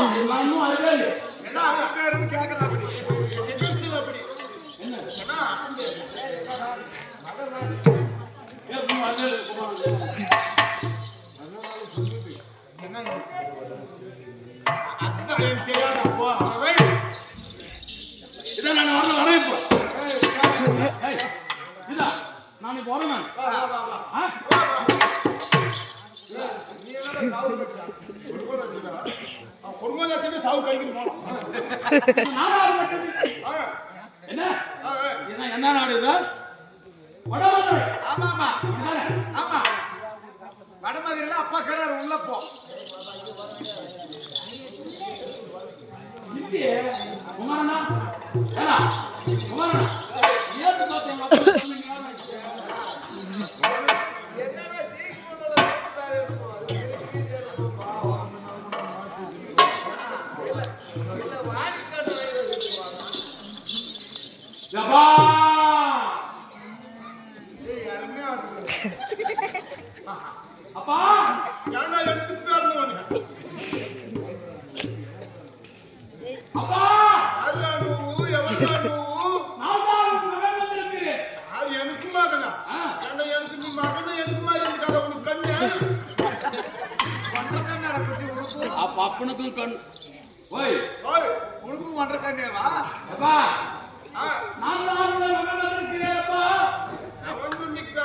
நான் இன்னும் அறிவே இல்லை. என்ன அவன் பேருன்னு கேக்குறா அப்படி எதிர்ச்சியில் அப்படி என்ன? என்ன ஏன் இன்னும் அறிவே இல்லை, குமாரன்? என்னங்க அதான் நான் வரல, வரேன் இப்போ. ஏய், இதா, நான் இப்போ வரேன் நான். நீ என்னடா சாவு. ஆ என்ன. என்ன என்ன நாடு இது? ஆமா ஆமா? ஆமா. வடமதுரையில அப்பா கரார் உள்ள போ. இல்லையே. குமாரண்ணா ஏடா குமாரண்ணா ஏத்து அப்பா ஏன்டா எடுத்து பேர்ந்து ஒண்ணு அப்பா யாரா நூவு எவரா நூவு நான் தான் மகன் வந்திருக்கிறேன் யார் எனக்கு மகனா ஏன்டா எனக்கு நீ மகன் எனக்கு மாதிரி இருக்காத உனக்கு கண்ணு ஒன்றரை கண்ணு அடக்கட்டி உனக்கு அப்ப அப்பனுக்கும் கண். ஓய். ஓய் உனக்கும் ஒன்றரை கண்ணேவா அப்பா. நான் தான் மகன் வந்திருக்கிறேன் அப்பா.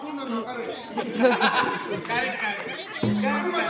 கூண்டு வந்து உட்காரு கரெக்ட்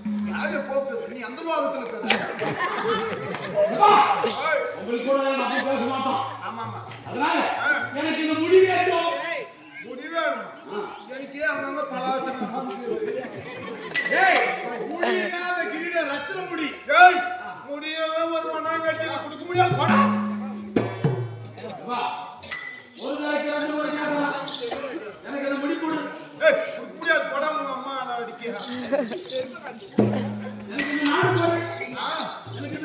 யாரு கூப்பிட்டு நீ அந்த லோகத்துல உங்களுக்கு கூட நம்ம பேச மாட்டோம். ஆமா ஆமா அதனால எனக்கு இந்த முடி வேண்டும் முடிவே எனக்கே அங்கங்க பலாசனம் ஏய் முடியாத கிரீட ரத்தின முடி ஏய் முடியெல்லாம் ஒரு மண்ணாங்கட்டியில கொடுக்க முடியாது. படம் அப்பா ஒரு நாளைக்கு ரெண்டு முறை கேட்கலாம் எனக்கு இந்த முடி கொடு ஏய் கொடுக்க முடியாது படம் உங்க அம்மா நான் அடிக்கிறேன் எனக்கு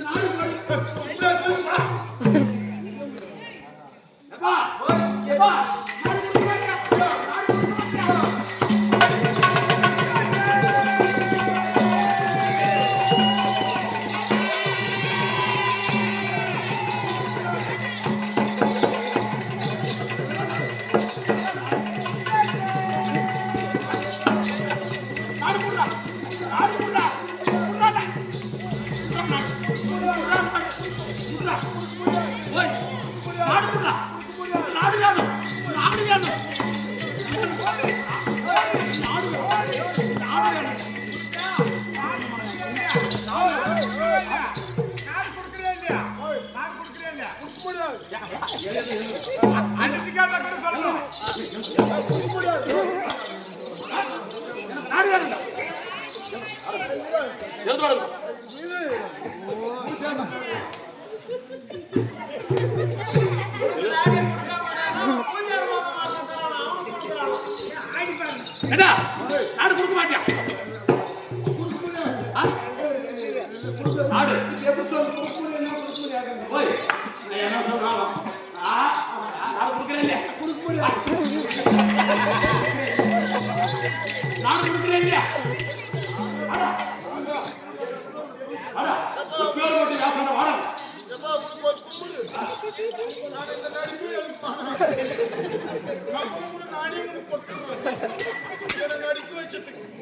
கேட்டா கூட சொல்லணும் நாடு வேணும். எழுந்து பாருங்க என்ன? ஆடு கொடுக்க மாட்டியா? ஆடு. போய் என்ன சொன்னாலும் கொடுக்குறேன் இல்லையா? நடிக்க வச்சதுக்கு.